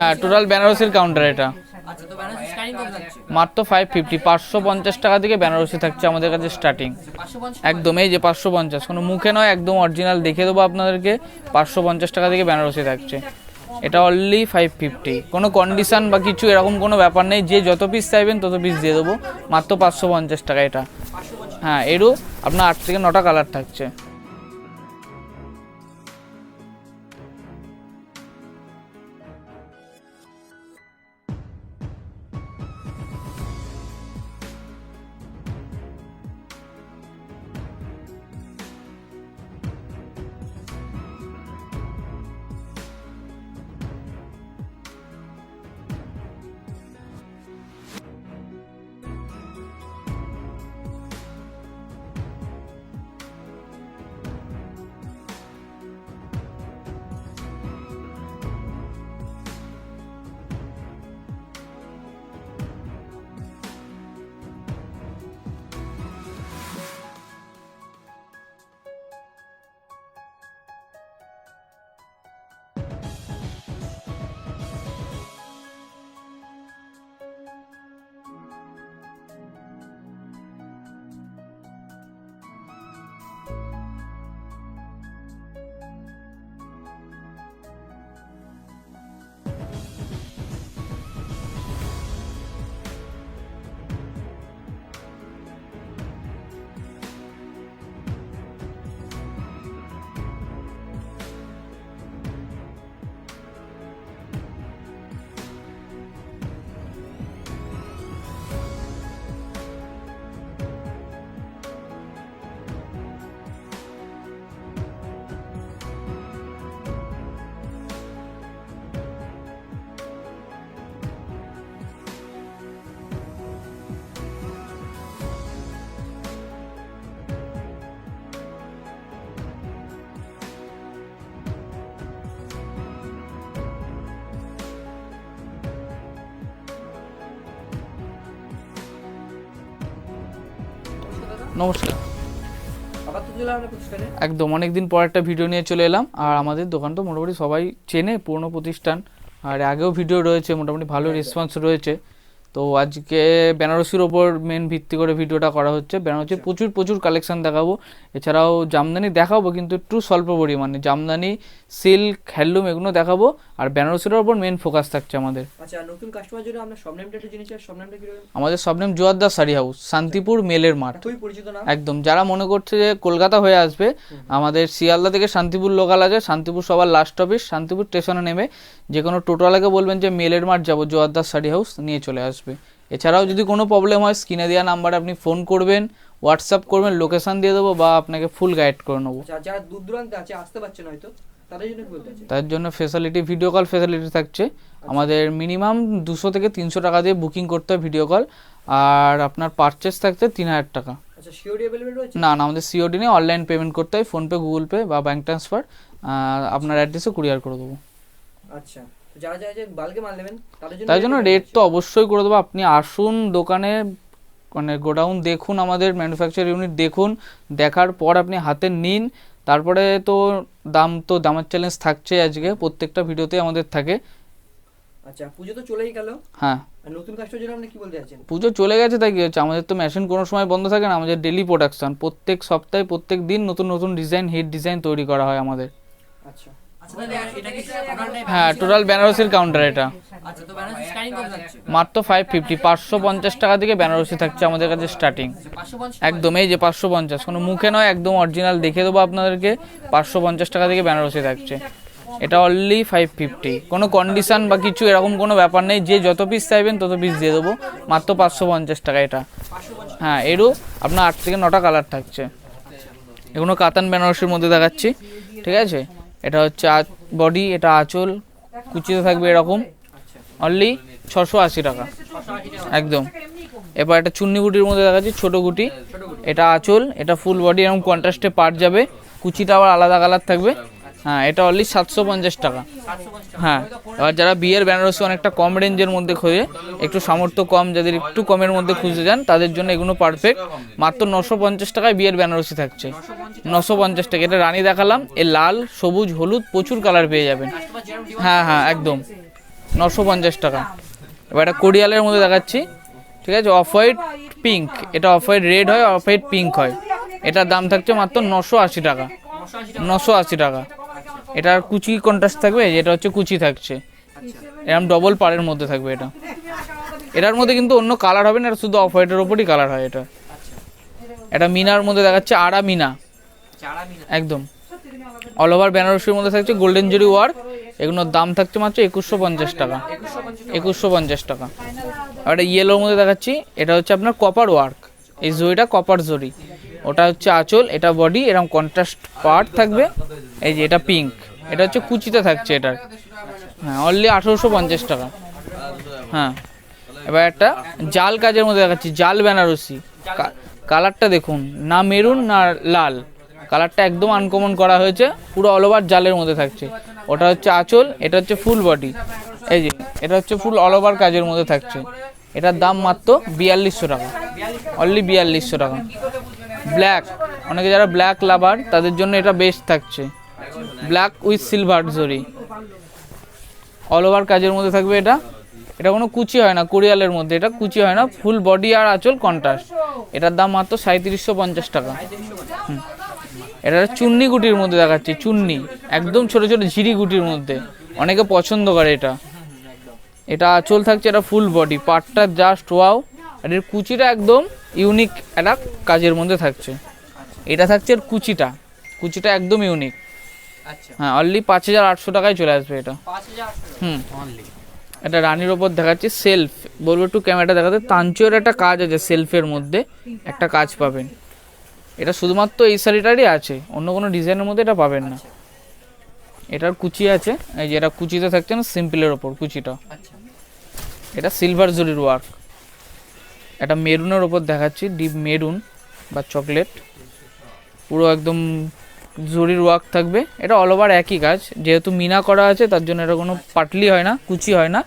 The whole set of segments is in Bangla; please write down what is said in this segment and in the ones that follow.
হ্যাঁ টোটাল বেনারসির কাউন্টার এটা। আচ্ছা মাত্র ফাইভ ফিফটি পাঁচশো পঞ্চাশ টাকা থেকে বেনারসি থাকছে আমাদের কাছে স্টার্টিং পঞ্চাশ একদম এই যে পাঁচশো পঞ্চাশ কোনো মুখে নয় একদম অরিজিনাল দেখে দেবো আপনাদেরকে পাঁচশো পঞ্চাশ টাকা থেকে বেনারসি থাকছে। এটা অনলি ফাইভ ফিফটি কোনো কন্ডিশন বা কিছু এরকম কোনো ব্যাপার নেই যে যত পিস চাইবেন তত পিস দিয়ে দেবো। মাত্র পাঁচশো পঞ্চাশ টাকা এটা। হ্যাঁ এরও আপনার আট থেকে নটা কালার থাকছে। নমস্কার। আবার প্রতিষ্ঠানে একদম অনেকদিন পর একটা ভিডিও নিয়ে চলে এলাম আর আমাদের দোকান তো মোটামুটি সবাই চেনে পুরনো প্রতিষ্ঠান আর আগেও ভিডিও রয়েছে মোটামুটি ভালো রেসপন্স রয়েছে। তো আজকে বেনারসির ওপর মেন ভিত্তি করে ভিডিওটা করা হচ্ছে। বেনারসির প্রচুর প্রচুর কালেকশন দেখাবো। এছাড়াও জামদানি দেখাবো কিন্তু একটু স্বল্প পরিমাণে। জামদানি সিল্ক হ্যান্ডলুম এগুলো দেখাবো। আর বেনারসির ওপর মেন ফোকাস থাকছে আমাদের। আচ্ছা নতুন কাস্টমার জন্য আমরা সব নামটা একটু জেনে চাই সব নামটা কি আমাদের সব নেম জোয়ারদার শাড়ি হাউস শান্তিপুর মেলের মাঠ। খুবই পরিচিত নাম। একদম। যারা মনে করছে যে কলকাতা হয়ে আসবে আমাদের শিয়ালদা থেকে শান্তিপুর লোকাল আছে। শান্তিপুর সবার লাস্ট অফিস শান্তিপুর স্টেশনে নেমে যে কোনো টোটোওয়ালাকে বলবেন যে মেলের মাঠ যাব জোয়ারদার শাড়ি হাউস নিয়ে চলে আসবে। এছাড়াও যদি কোনো প্রবলেম হয় স্ক্রিনে দেওয়া নাম্বারে আপনি ফোন করবেন হোয়াটসঅ্যাপ করবেন লোকেশন দিয়ে দেবো বা আপনাকে ফুল গাইড করে নেব। আচ্ছা যারা দূর দূরান্তে আছে আসতে হয়তো তার জন্য ফেসিলিটি ভিডিও কল ফেসিলিটি থাকছে। আমাদের মিনিমাম দুশো থেকে তিনশো টাকা দিয়ে বুকিং করতে হয় ভিডিও কল আর আপনার পারচেস থাকতে তিন হাজার টাকা। আচ্ছা না না আমাদের সিওডি নেই অনলাইন পেমেন্ট করতে হয় ফোনপে গুগল পে বা ব্যাঙ্ক ট্রান্সফার আপনার অ্যাড্রেসে কুরিয়ার করে দেবো। আচ্ছা। যারা যারা যে বালকে মাল নেবেন তাদের জন্য তাই জন্য রেট তো অবশ্যই করে দেবো। আপনি আসুন দোকানে মানে গোডাউন দেখুন আমাদের ম্যানুফ্যাকচার ইউনিট দেখুন দেখার পর আপনি হাতে নিন। তারপরে তো দাম তো দামের চ্যালেঞ্জ থাকছে আজকে প্রত্যেকটা ভিডিওতে আমাদের থাকে। আচ্ছা পুজো তো চলেই গেল। হ্যাঁ। নতুন কাস্টমার জন্য আপনি কি বলতে চাচ্ছেন? পুজো চলে গেছে তাই কি হচ্ছে? আমাদের তো মেশিন কোনো সময় বন্ধ থাকে না আমাদের ডেলি প্রোডাকশন প্রত্যেক সপ্তাহে প্রত্যেক দিন নতুন নতুন ডিজাইন হিট ডিজাইন তৈরি করা হয় আমাদের। আচ্ছা। আচ্ছা হ্যাঁ টোটাল বেনারসির কাউন্টার এটা। আচ্ছা কত যাচ্ছে? মাত্র ফাইভ ফিফটি পাঁচশো পঞ্চাশ টাকা থেকে বেনারসি থাকছে আমাদের কাছে স্টার্টিং পাঁচশো পঞ্চাশ একদম এই যে পাঁচশো পঞ্চাশ কোনো মুখে নয় একদম অরিজিনাল দেখে দেবো আপনাদেরকে। পাঁচশো পঞ্চাশ টাকা থেকে বেনারসি থাকছে। এটা অনলি ফাইভ ফিফটি কোনো কন্ডিশান বা কিছু এরকম কোনো ব্যাপার নেই যে যত পিস চাইবেন তত পিস দিয়ে দেবো। মাত্র পাঁচশো পঞ্চাশ টাকা এটা। হ্যাঁ এরও আপনার আট থেকে নটা কালার থাকছে। এগুলো কাতান বেনারসির মধ্যে দেখাচ্ছি। ঠিক আছে? এটা হচ্ছে বডি এটা আঁচল কুচিতে থাকবে এরকম। অনলি ছশো আশি টাকা। একদম। এবার এটা চুন্নি গুটির মধ্যে দেখা যাচ্ছে ছোটো গুটি। এটা আঁচল, এটা ফুল বডি এরকম কন্ট্রাস্টে পাট যাবে। কুচিটা আবার আলাদা কালার থাকবে। হ্যাঁ এটা অনলি সাতশো পঞ্চাশ টাকা। হ্যাঁ এবার যারা বিয়ের বেনারসি অনেকটা কম রেঞ্জের মধ্যে খোঁজে, একটু সামর্থ্য কম, যাদের একটু কমের মধ্যে খুঁজতে যান, তাদের জন্য এগুলো পারফেক্ট মাত্র নশো পঞ্চাশ টাকায় বিয়ের বেনারসি থাকছে। নশো পঞ্চাশ টাকা। এটা রানী দেখালাম, এ লাল, সবুজ, হলুদ, প্রচুর কালার পেয়ে যাবেন। হ্যাঁ হ্যাঁ একদম। নশো পঞ্চাশ টাকা। এবার এটা কোরিয়ালের মধ্যে দেখাচ্ছি। ঠিক আছে অফ হোয়াইট পিঙ্ক এটা অফ হোয়াইট রেড হয় অফ হোয়াইট পিঙ্ক হয়। এটার দাম থাকছে মাত্র নশো আশি টাকা। নশো আশি টাকা। এটার কুচি কন্ট্রাস্ট থাকবে এটা হচ্ছে কুচি থাকছে। এরকম ডবল পাড়ের মধ্যে থাকবে এটা। এটার মধ্যে কিন্তু অন্য কালার হবে না, এটা শুধু অফ হোয়াইটের ওপরই কালার হয় এটা। এটা মিনার মধ্যে দেখাচ্ছে আড়া মিনা। একদম। অল ওভার বেনারসির মধ্যে থাকছে গোল্ডেন জুরি ওয়ার্ক এগুলোর দাম থাকছে মাত্র একুশশো পঞ্চাশ টাকা। একুশশো পঞ্চাশ টাকা। আর এটা ইয়েলোর মধ্যে দেখাচ্ছি, এটা হচ্ছে আপনার কপার ওয়ার্ক এই জরিটা কপার জরি ওটা হচ্ছে আঁচল, এটা বডি এরকম কন্ট্রাস্ট পার্ট থাকবে। এই যে এটা পিঙ্ক এটা হচ্ছে কুচিতে থাকছে এটার হ্যাঁ অনলি আঠেরোশো পঞ্চাশ টাকা। হ্যাঁ এবার একটা জাল কাজের মধ্যে দেখাচ্ছি, জাল বেনারসি। কালারটা দেখুন, না মেরুন, না লাল। কালারটা একদম আনকমন করা হয়েছে, পুরো অল ওভার জালের মধ্যে থাকছে। ওটা হচ্ছে আঁচল, এটা হচ্ছে ফুল বডি এই যে, এটা হচ্ছে ফুল অল ওভার কাজের মধ্যে থাকছে। এটার দাম মাত্র বিয়াল্লিশশো টাকা। অনলি বিয়াল্লিশশো টাকা। ব্ল্যাক। অনেকে যারা ব্ল্যাক লাভার, তাদের জন্য এটা বেস্ট থাকছে। Black with silver zari all over কাজের মধ্যে থাকবে এটা। এটা কোনো কুচি হয় না, কোরিয়ালের মধ্যে। এটা কুচি হয় না ফুল বডি আর আঁচল কন্ট্রাস্ট এটার দাম মাত্র সাঁত্রিশশো পঞ্চাশ টাকা। এটা চুন্নি গুটির মধ্যে দেখাচ্ছি, চুন্নি। একদম ছোট ছোট ঝিরি গুটির মধ্যে। অনেকে পছন্দ করে এটা। এটা আঁচল থাকছে, এটা ফুল বডি পাটটা জাস্ট ওয়াও আর এর কুচিটা একদম ইউনিক একটা কাজের মধ্যে থাকছে। এটা থাকছে আর কুচিটা। কুচিটা একদম ইউনিক আচ্ছা। হ্যাঁ অনলি পাঁচ হাজার আটশো টাকায় চলে আসবে এটা। হুম। অনলি এটা রানীর ওপর দেখাচ্ছি সেলফ বলব একটু ক্যামেরাটা দেখাতে। তাঞ্চের একটা কাজ আছে সেলফের মধ্যে। একটা কাজ পাবেন। এটা শুধুমাত্র এই শাড়িটারই আছে। অন্য কোনো ডিজাইনের মধ্যে এটা পাবেন না। এটার কুচি আছে। এই যে এটা কুচিতে থাকছে না সিম্পলের ওপর কুচিটা। আচ্ছা। এটা সিলভার জরির ওয়ার্ক এটা মেরুনের ওপর দেখাচ্ছি ডিপ মেরুন বা চকলেট। পুরো একদম জরির ওয়ার্ক থাকবে। এটা অল ওভার একই কাজ যেহেতু মিনা করা আছে তার জন্য এটা কোনো পাটলি হয় না কুচি হয় না।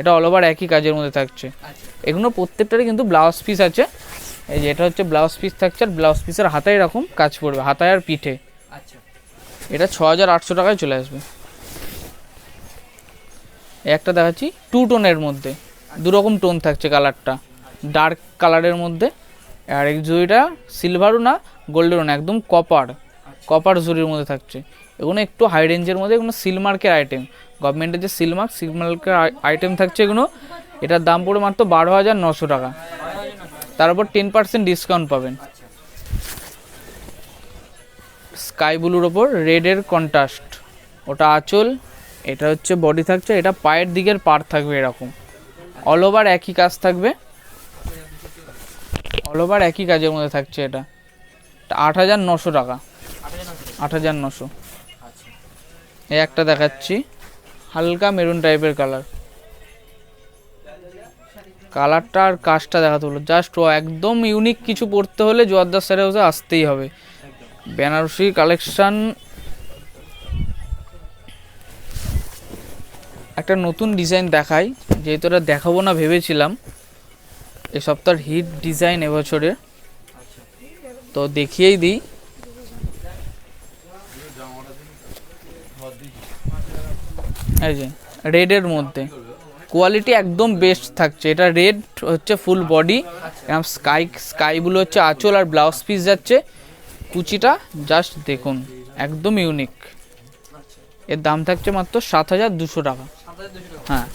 এটা অল ওভার একই কাজের মধ্যে থাকছে। এগুলো প্রত্যেকটারই কিন্তু ব্লাউজ পিস আছে। এই যে এটা হচ্ছে ব্লাউজ পিস থাকছে আর ব্লাউজ পিসের হাতায় এরকম কাজ পড়বে হাতায় আর পিঠে। আচ্ছা। এটা ছ হাজার আটশো টাকায় চলে আসবে। একটা দেখাচ্ছি টু টোনের মধ্যে। দু রকম টোন থাকছে কালারটা ডার্ক কালারের মধ্যে, আর এই জুড়িটা সিলভারও না গোল্ডেরও না, একদম কপার কপার জুড়ির মধ্যে থাকছে। এগুলো একটু হাই রেঞ্জের মধ্যে, এগুলো সিলমার্কের আইটেম গভর্নমেন্টের যে সিলমার্ক সিলমার্কের আইটেম থাকছে এগুলো, এটার দাম পড়ে মাত্র বারো হাজার নশো টাকা। তার উপর টেন পার্সেন্ট ডিসকাউন্ট পাবেন। স্কাই ব্লুর ওপর রেডের কন্ট্রাস্ট ওটা আঁচল, এটা হচ্ছে বডি থাকছে, এটা পায়ের দিকের পার থাকবে এরকম। অল ওভার একই কাজ থাকবে। অল একই কাজের মধ্যে থাকছে এটা। আট হাজার নশো টাকা। আট হাজার নশো। এই একটা দেখাচ্ছি। হালকা মেরুন টাইপের কালার কালারটা আর কাজটা দেখাতে হলো জাস্ট ও একদম ইউনিক কিছু পড়তে হলে জোয়ারদার স্যারের হাউসে আসতেই হবে। বেনারসি কালেকশান একটা নতুন ডিজাইন দেখাই। যেহেতু এটা দেখাবো না ভেবেছিলাম। এই সপ্তাহের হিট ডিজাইন এবছরের তো দেখিয়েই দিই। এই যে, রেডের মধ্যে। কোয়ালিটি একদম বেস্ট থাকছে। এটা রেড হচ্ছে ফুল বডি। এরকম স্কাই স্কাই ব্লু হচ্ছে আঁচল আর ব্লাউজ পিস যাচ্ছে। কুচিটা জাস্ট দেখুন, একদম ইউনিক। এর দাম থাকছে মাত্র সাত হাজার দুশো টাকা। হ্যাঁ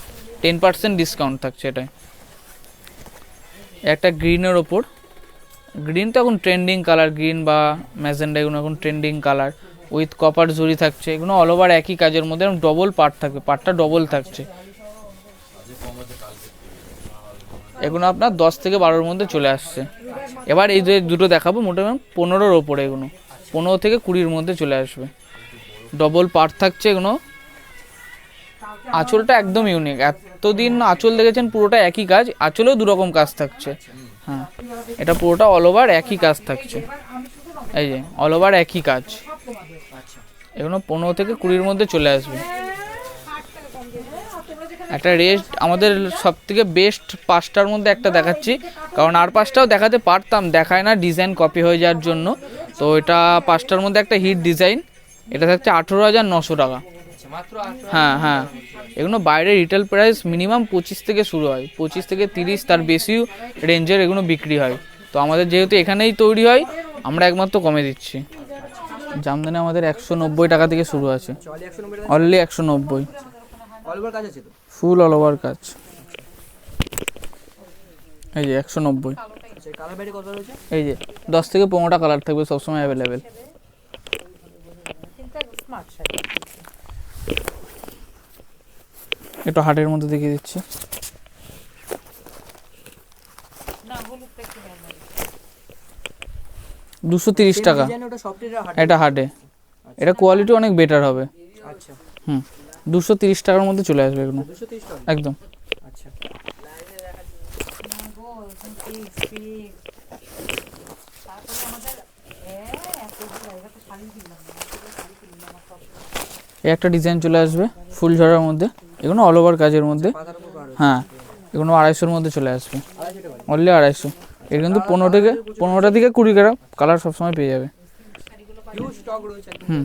টেন পার্সেন্ট ডিসকাউন্ট থাকছে এটায়। একটা গ্রিনের ওপর। গ্রিন তো এখন ট্রেন্ডিং কালার, গ্রিন বা ম্যাজেন্ডা এগুলো এখন trending colour. With copper zari থাকছে, এগুলো অল ওভার একই কাজের মধ্যে ডবল পার্ট থাকবে পার্টটা ডবল থাকছে। এগুলো আপনার দশ থেকে বারোর মধ্যে চলে আসছে। এবার এই যে দুটো দেখাবো মোটামুটি পনেরোর ওপরে এগুলো। পনেরো থেকে কুড়ির মধ্যে চলে আসবে। ডবল পার্ট থাকছে এগুলো। আঁচলটা একদম ইউনিক এতদিন আঁচল দেখেছেন, পুরোটা একই কাজ, আঁচলেও দু রকম কাজ থাকছে। হ্যাঁ এটা পুরোটা অল ওভার একই কাজ থাকছে। এই যে অল ওভার একই কাজ। এগুলো পনেরো থেকে কুড়ির মধ্যে চলে আসবে। একটা রেস্ট আমাদের সব থেকে বেস্ট পাঁচটার মধ্যে একটা দেখাচ্ছি। কারণ আর পাঁচটাও দেখাতে পারতাম, দেখায় না ডিজাইন কপি হয়ে যাওয়ার জন্য। তো এটা পাঁচটার মধ্যে একটা হিট ডিজাইন এটা থাকছে আঠেরো হাজার নশো টাকা। হ্যাঁ হ্যাঁ। এগুলো বাইরে রিটেল প্রাইস মিনিমাম পঁচিশ থেকে শুরু হয়। পঁচিশ থেকে তিরিশ তার বেশিও রেঞ্জের এগুলো বিক্রি হয়। তো আমাদের যেহেতু এখানেই তৈরি হয় আমরা একমাত্র কমে দিচ্ছি। জামদানি আমাদের একশো নব্বই টাকা থেকে শুরু আছে। চলে একশো নব্বই অনলি একশো নব্বই। কাজ ফুল অল ওভার কাজ। এই যে একশো নব্বই। আচ্ছা এই যে দশ থেকে পনেরোটা কালার থাকবে সবসময় অ্যাভেলেবেল একটু হাটের মধ্যে দেখিয়ে দিচ্ছি। দুশো তিরিশ টাকা। এটা হাটে। এটা কোয়ালিটি অনেক বেটার হবে। আচ্ছা। হুম। দুশো তিরিশ টাকার মধ্যে চলে আসবে এগুলো। একদম। আচ্ছা। এই একটা ডিজাইন চলে আসবে ফুল ঝরার মধ্যে। এগুলো অল ওভার কাজের মধ্যে। রয়েছে হ্যাঁ এগুলো আড়াইশোর মধ্যে চলে আসবে। অনলি আড়াইশো। এর কিন্তু পনেরো থেকে পনেরোটা থেকে কুড়ি গ্রাম কালার সবসময় পেয়ে যাবে। হুম।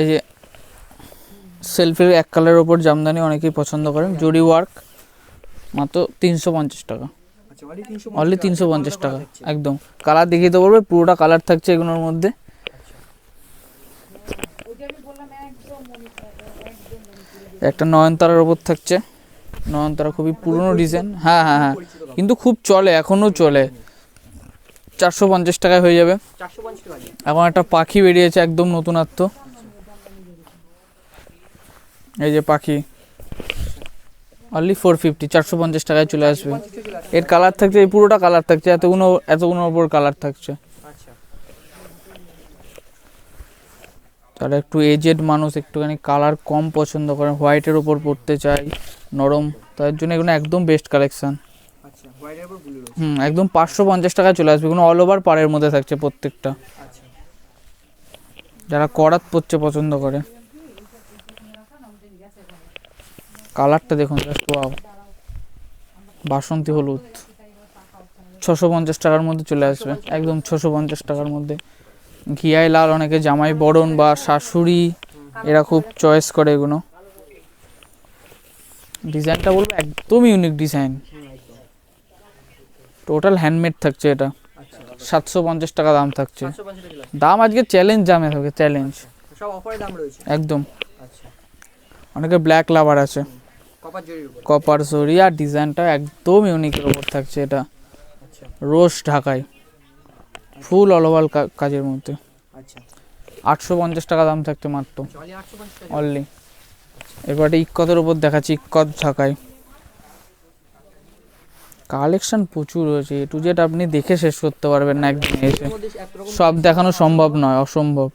এই যে সেলফের এক কালারের ওপর জামদানি অনেকেই পছন্দ করেন। জরি ওয়ার্ক মাত্র তিনশো পঞ্চাশ টাকা। আচ্ছা অনলি তিনশো পঞ্চাশ টাকা। একদম। কালার দেখিয়ে বলবে পুরোটা কালার থাকছে এগুলোর মধ্যে। একটা নয়নতারার ওপর থাকছে। নয়নতারা খুবই পুরনো ডিজাইন হ্যাঁ হ্যাঁ হ্যাঁ। কিন্তু খুব চলে, এখনও চলে। চারশো পঞ্চাশ টাকায় হয়ে যাবে। এখন একটা পাখি বেরিয়েছে একদম নতুনত্ব। এই যে পাখি। অনলি ফোর ফিফটি চারশো পঞ্চাশ টাকায় চলে আসবে। এর কালার থাকছে, এই পুরোটা কালার থাকছে এতগুলো এতগুলোর ওপর কালার থাকছে আচ্ছা তারা একটু এজেড মানুষ একটুখানি কালার কম পছন্দ করেন হোয়াইটের ওপর পড়তে চাই নরম তার জন্য এগুলো একদম বেস্ট কালেকশন আচ্ছা রয়েছে। হুম একদম পাঁচশো পঞ্চাশ টাকায় চলে আসবে এগুলো অল ওভার পাড়ের মধ্যে থাকছে প্রত্যেকটা। আচ্ছা। যারা করাত পড়তে পছন্দ করে। কালারটা দেখুন জাস্ট ওয়াও বাসন্তী হলুদ। ছশো পঞ্চাশ টাকার মধ্যে চলে আসবে একদম ছশো পঞ্চাশ টাকার মধ্যে। ঘিয়াই লাল অনেকে জামাই বরণ বা শাশুড়ি এরা খুব চয়েস করে এগুলো। ডিজাইনটা বলব একদম ইউনিক ডিজাইন টোটাল হ্যান্ডমেড থাকছে এটা। আচ্ছা সাতশো পঞ্চাশ টাকা দাম থাকছে। দাম আজকে চ্যালেঞ্জ দামে থাকবে চ্যালেঞ্জ একদম। আচ্ছা। অনেকে ব্ল্যাক লাভার আছে। কপার জরি আর ডিজাইনটা একদম ইউনিকের ওপর থাকছে এটা। আচ্ছা। রোজ ঢাকায়। ফুল অল ওভার কাজের মধ্যে। আচ্ছা। আটশো পঞ্চাশ টাকা দাম থাকছে মাত্র। অনলি এরপরে ইক্কতের ওপর দেখাচ্ছি ইক্কত ঢাকায়। কালেকশন প্রচুর রয়েছে। এ টু জেড আপনি দেখে শেষ করতে পারবেন না একদিনে এসে। সব দেখানো সম্ভব নয় অসম্ভব।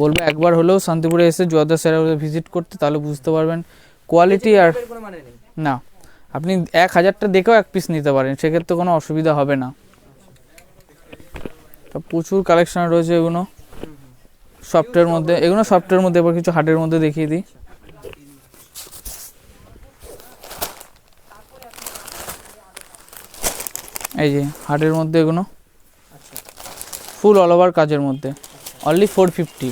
বলব একবার হলেও শান্তিপুরে এসে জয়দা স্যার ভিজিট করতে তাহলে বুঝতে পারবেন। কোয়ালিটি আর মানে না। আপনি এক হাজারটা দেখেও এক পিস নিতে পারেন সেক্ষেত্রে কোনো অসুবিধা হবে না। প্রচুর কালেকশন রয়েছে এগুলো সফটের মধ্যে এগুলো সফটের মধ্যে এবার কিছু হার্ডের মধ্যে দেখিয়ে দিই। এই যে হার্ডের মধ্যে এগুলো ফুল অল ওভার কাজের মধ্যে। অনলি ফোর ফিফটি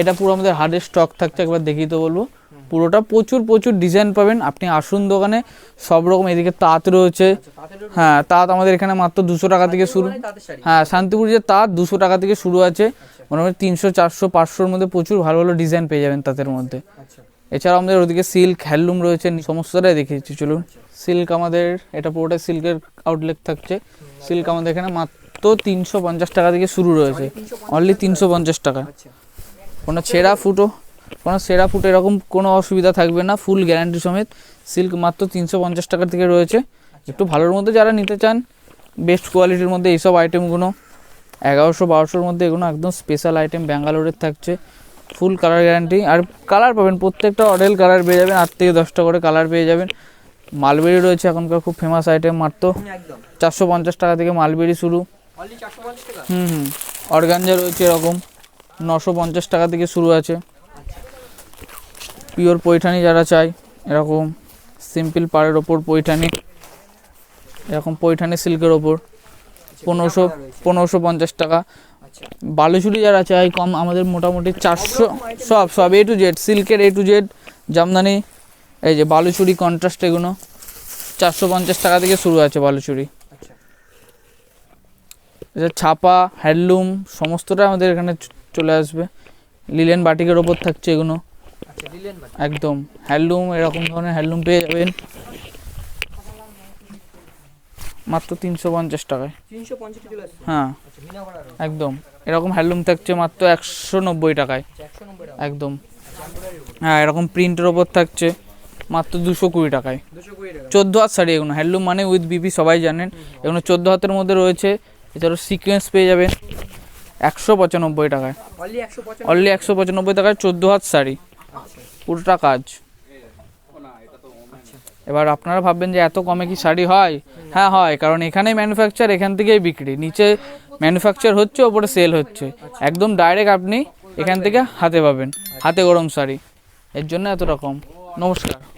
এটা পুরো আমাদের হার্ডের স্টক থাকছে একবার দেখিয়ে তো বলব। পুরোটা প্রচুর প্রচুর ডিজাইন পাবেন। আপনি আসুন দোকানে সব রকম এদিকে তাঁত রয়েছে। আচ্ছা হ্যাঁ তাঁত আমাদের এখানে মাত্র দুশো টাকা থেকে শুরু। মানে হ্যাঁ শান্তিপুর যে তাঁত দুশো টাকা থেকে শুরু আছে। মোটামুটি তিনশো চারশো পাঁচশোর মধ্যে প্রচুর ভালো ভালো ডিজাইন পেয়ে যাবেন তাঁতের মধ্যে। আচ্ছা। এছাড়াও আমাদের ওদিকে সিল্ক হ্যান্ডলুম রয়েছে সমস্তটাই দেখিয়েছি চলুন। সিল্ক আমাদের এটা পুরোটাই সিল্কের আউটলেট থাকছে। সিল্ক আমাদের এখানে মাত্র তিনশো পঞ্চাশ টাকা থেকে শুরু রয়েছে। অনলি তিনশো পঞ্চাশ টাকা। কোনো ছেঁড়া ফুটো কোনো সেরা ফুটো এরকম কোনো অসুবিধা থাকবে না ফুল গ্যারান্টি সমেত। সিল্ক মাত্র তিনশো পঞ্চাশ টাকা থেকে রয়েছে। একটু ভালোর মধ্যে যারা নিতে চান বেস্ট কোয়ালিটির মধ্যে এইসব আইটেমগুলো এগারোশো বারোশোর মধ্যে এগুলো একদম স্পেশাল আইটেম ব্যাঙ্গালোরের থাকছে। ফুল কালার গ্যারান্টি আর কালার পাবেন প্রত্যেকটা অডেল কালার পেয়ে যাবেন আট থেকে দশটা করে কালার পেয়ে যাবেন। মালবেরি রয়েছে এখনকার খুব ফেমাস আইটেম মাত্র। চারশো পঞ্চাশ টাকা থেকে মালবেরি শুরু। হুম হুম। অর্গানজা রয়েছে এরকম। নশো পঞ্চাশ টাকা থেকে শুরু আছে। পিওর পৈঠানি যারা চায় এরকম সিম্পল পাড়ের ওপর পৈঠানি এরকম পৈঠানি সিল্কের ওপর। পনেরোশো পনেরোশো পঞ্চাশ টাকা। আচ্ছা। বালুচুরি যারা চাই কম আমাদের মোটামুটি চারশো সব সব এ টু জেড সিল্কের এ টু জেড জামদানি এই যে বালুচুরি কন্ট্রাস্ট এগুলো চারশো পঞ্চাশ টাকা থেকে শুরু আছে বালুচুরি। আচ্ছা ছাপা হ্যান্ডলুম সমস্তটা আমাদের এখানে চলে আসবে। লিলেন বাটিকের ওপর থাকছে এগুলো আচ্ছা একদম। হ্যান্ডলুম এরকম ধরনের হ্যান্ডলুম পেয়ে যাবেন। মাত্র তিনশো পঞ্চাশ টাকায়। হ্যাঁ। আচ্ছা একদম। এরকম হ্যান্ডলুম থাকছে মাত্র একশো নব্বই টাকায়। আচ্ছা একদম। হ্যাঁ এরকম প্রিন্টের ওপর থাকছে মাত্র দুশো কুড়ি টাকায়। চোদ্দ হাত শাড়ি এগুলো হ্যান্ডলুম মানে উইথ বিপি সবাই জানেন। এগুলো চোদ্দ হাতের মধ্যে রয়েছে। এছাড়াও সিকোয়েন্স পেয়ে যাবেন একশো পঁচানব্বই টাকায়। অনলি একশো পঁচানব্বই? টাকায় চোদ্দ হাত শাড়ি। আচ্ছা। পুরোটা কাজ। এবার আপনারা ভাববেন যে এত কমে কি শাড়ি হয়? হ্যাঁ হয় কারণ এখানেই ম্যানুফ্যাকচার এখান থেকেই বিক্রি। নিচে ম্যানুফ্যাকচার হচ্ছে ওপরে সেল হচ্ছে। একদম ডাইরেক্ট আপনি এখান থেকে হাতে পাবেন। হাতে গরম শাড়ি। এর জন্য এত রকম নমস্কার।